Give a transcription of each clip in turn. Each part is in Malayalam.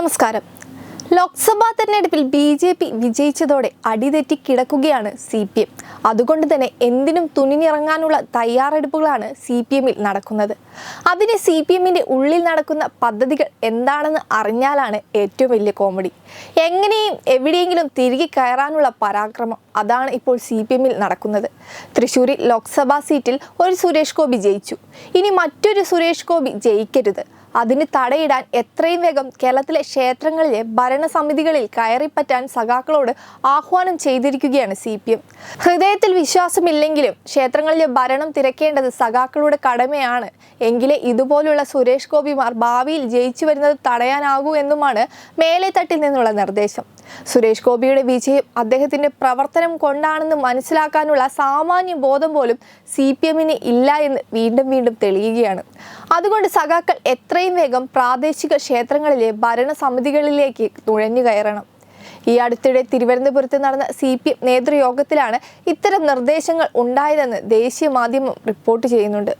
നമസ്കാരം. ലോക്സഭാ തെരഞ്ഞെടുപ്പിൽ ബി ജെ പി വിജയിച്ചതോടെ അടിതെറ്റി കിടക്കുകയാണ് സി പി എം. അതുകൊണ്ട് തന്നെ എന്തിനും തുനിഞ്ഞിറങ്ങാനുള്ള തയ്യാറെടുപ്പുകളാണ് സി പി എമ്മിൽ നടക്കുന്നത്. അതിന് സി പി എമ്മിന്റെ ഉള്ളിൽ നടക്കുന്ന പദ്ധതികൾ എന്താണെന്ന് അറിഞ്ഞാലാണ് ഏറ്റവും വലിയ കോമഡി. എങ്ങനെയും എവിടെയെങ്കിലും തിരികെ കയറാനുള്ള പരാക്രമം അതാണ് ഇപ്പോൾ സി പി എമ്മിൽ നടക്കുന്നത്. തൃശ്ശൂരിൽ ലോക്സഭാ സീറ്റിൽ ഒരു സുരേഷ് ഗോപി ജയിച്ചു. ഇനി മറ്റൊരു സുരേഷ് ഗോപി ജയിക്കരുത്. അതിന് തടയിടാൻ എത്രയും വേഗം കേരളത്തിലെ ക്ഷേത്രങ്ങളിലെ ഭരണസമിതികളിൽ കയറിപ്പറ്റാൻ സഖാക്കളോട് ആഹ്വാനം ചെയ്തിരിക്കുകയാണ് സി പി എം. ഹൃദയത്തിൽ വിശ്വാസമില്ലെങ്കിലും ക്ഷേത്രങ്ങളിലെ ഭരണം തിരക്കേണ്ടത് സഖാക്കളുടെ കടമയാണ്. എങ്കിലേ ഇതുപോലുള്ള സുരേഷ് ഗോപിമാർ ഭാവിയിൽ ജയിച്ചു വരുന്നത് തടയാനാകൂ എന്നുമാണ് മേലെ തട്ടിൽ നിന്നുള്ള നിർദ്ദേശം. സുരേഷ് ഗോപിയുടെ വിജയം അദ്ദേഹത്തിന്റെ പ്രവർത്തനം കൊണ്ടാണെന്ന് മനസ്സിലാക്കാനുള്ള സാമാന്യ ബോധം പോലും സി പി എമ്മിന് ഇല്ല എന്ന് വീണ്ടും വീണ്ടും തെളിയുകയാണ്. അതുകൊണ്ട് സഖാക്കൾ എത്രയും വേഗം പ്രാദേശിക ക്ഷേത്രങ്ങളിലെ ഭരണസമിതികളിലേക്ക് നുഴഞ്ഞു കയറണം. ഈ അടുത്തിടെ തിരുവനന്തപുരത്ത് നടന്ന സി പി എം നേതൃയോഗത്തിലാണ് ഇത്തരം നിർദ്ദേശങ്ങൾ ഉണ്ടായതെന്ന് ദേശീയ മാധ്യമം റിപ്പോർട്ട് ചെയ്യുന്നുണ്ട്.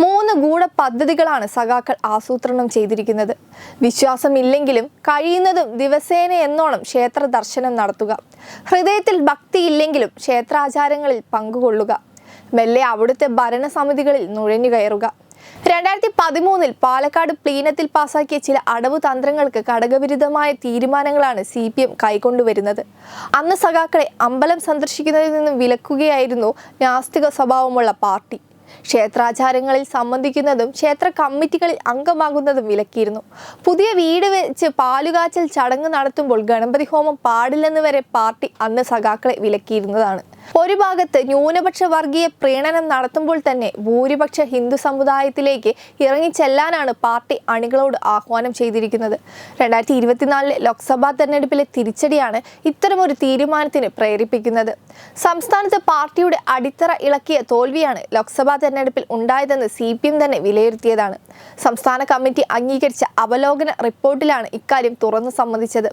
മൂന്ന് ഗൂഢ പദ്ധതികളാണ് സഖാക്കൾ ആസൂത്രണം ചെയ്തിരിക്കുന്നത്. വിശ്വാസമില്ലെങ്കിലും കഴിയുന്നതും ദിവസേന എന്നോണം ക്ഷേത്ര ദർശനം നടത്തുക. ഹൃദയത്തിൽ ഭക്തിയില്ലെങ്കിലും ക്ഷേത്രാചാരങ്ങളിൽ പങ്കുകൊള്ളുക. മെല്ലെ അവിടുത്തെ ഭരണസമിതികളിൽ നുഴഞ്ഞു കയറുക രണ്ടായിരത്തി പതിമൂന്നിൽ പാലക്കാട് പ്ലീനത്തിൽ പാസാക്കിയ ചില അടവ് തന്ത്രങ്ങൾക്ക് ഘടകവിരുദ്ധമായ തീരുമാനങ്ങളാണ് സി പി എം കൈക്കൊണ്ടുവരുന്നത്. അന്ന് സഖാക്കളെ അമ്പലം സന്ദർശിക്കുന്നതിൽ നിന്നും വിലക്കുകയായിരുന്നു നാസ്തിക സ്വഭാവമുള്ള പാർട്ടി. ക്ഷേത്രാചാരങ്ങളിൽ സംബന്ധിക്കുന്നതും ക്ഷേത്ര കമ്മിറ്റികളിൽ അംഗമാകുന്നതും വിലക്കിയിരുന്നു. പുതിയ വീട് വെച്ച് പാലുകാച്ചൽ ചടങ്ങ് നടത്തുമ്പോൾ ഗണപതി ഹോമം പാടില്ലെന്ന് വരെ പാർട്ടി അന്ന് സഖാക്കളെ വിലക്കിയിരുന്നതാണ്. ഒരു ഭാഗത്ത് ന്യൂനപക്ഷ വർഗീയ പ്രീണനം നടത്തുമ്പോൾ തന്നെ ഭൂരിപക്ഷ ഹിന്ദു സമുദായത്തിലേക്ക് ഇറങ്ങിച്ചെല്ലാനാണ് പാർട്ടി അണികളോട് ആഹ്വാനം ചെയ്തിരിക്കുന്നത്. രണ്ടായിരത്തി ഇരുപത്തിനാലിലെ ലോക്സഭാ തെരഞ്ഞെടുപ്പിലെ തിരിച്ചടിയാണ് ഇത്തരമൊരു തീരുമാനത്തിന് പ്രേരിപ്പിക്കുന്നത്. സംസ്ഥാനത്ത് പാർട്ടിയുടെ അടിത്തറ ഇളക്കിയ തോൽവിയാണ് ലോക്സഭാ തെരഞ്ഞെടുപ്പിൽ ഉണ്ടായതെന്ന് സി പി എം തന്നെ വിലയിരുത്തിയതാണ്. സംസ്ഥാന കമ്മിറ്റി അംഗീകരിച്ച അവലോകന റിപ്പോർട്ടിലാണ് ഇക്കാര്യം തുറന്നു സമ്മതിച്ചത്.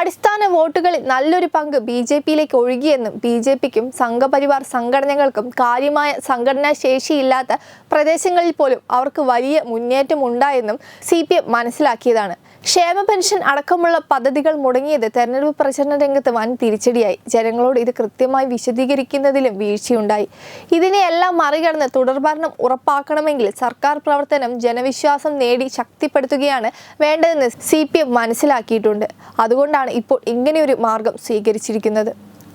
അടിസ്ഥാന വോട്ടുകളിൽ നല്ലൊരു പങ്ക് ബി ജെ പിയിലേക്ക് ഒഴുകിയെന്നും ബി ജെ പിക്കും സംഘപരിവാർ സംഘടനകൾക്കും കാര്യമായ സംഘടനാ ശേഷിയില്ലാത്ത പ്രദേശങ്ങളിൽ പോലും അവർക്ക് വലിയ മുന്നേറ്റം ഉണ്ടായെന്നും സി പി എം മനസ്സിലാക്കിയതാണ്. ക്ഷേമ പെൻഷൻ അടക്കമുള്ള പദ്ധതികൾ മുടങ്ങിയത് തെരഞ്ഞെടുപ്പ് പ്രചരണ രംഗത്ത് വൻ തിരിച്ചടിയായി. ജനങ്ങളോട് ഇത് കൃത്യമായി വിശദീകരിക്കുന്നതിലും വീഴ്ചയുണ്ടായി. ഇതിനെയെല്ലാം മറികടന്ന് തുടർഭരണം ഉറപ്പാക്കണമെങ്കിൽ സർക്കാർ പ്രവർത്തനം ജനവിശ്വാസം നേടി ശക്തിപ്പെടുത്തുകയാണ് വേണ്ടതെന്ന് സി മനസ്സിലാക്കിയിട്ടുണ്ട്. അതുകൊണ്ടാണ് ഇപ്പോൾ ഇങ്ങനെയൊരു മാർഗം സ്വീകരിച്ചിരിക്കുന്നത്.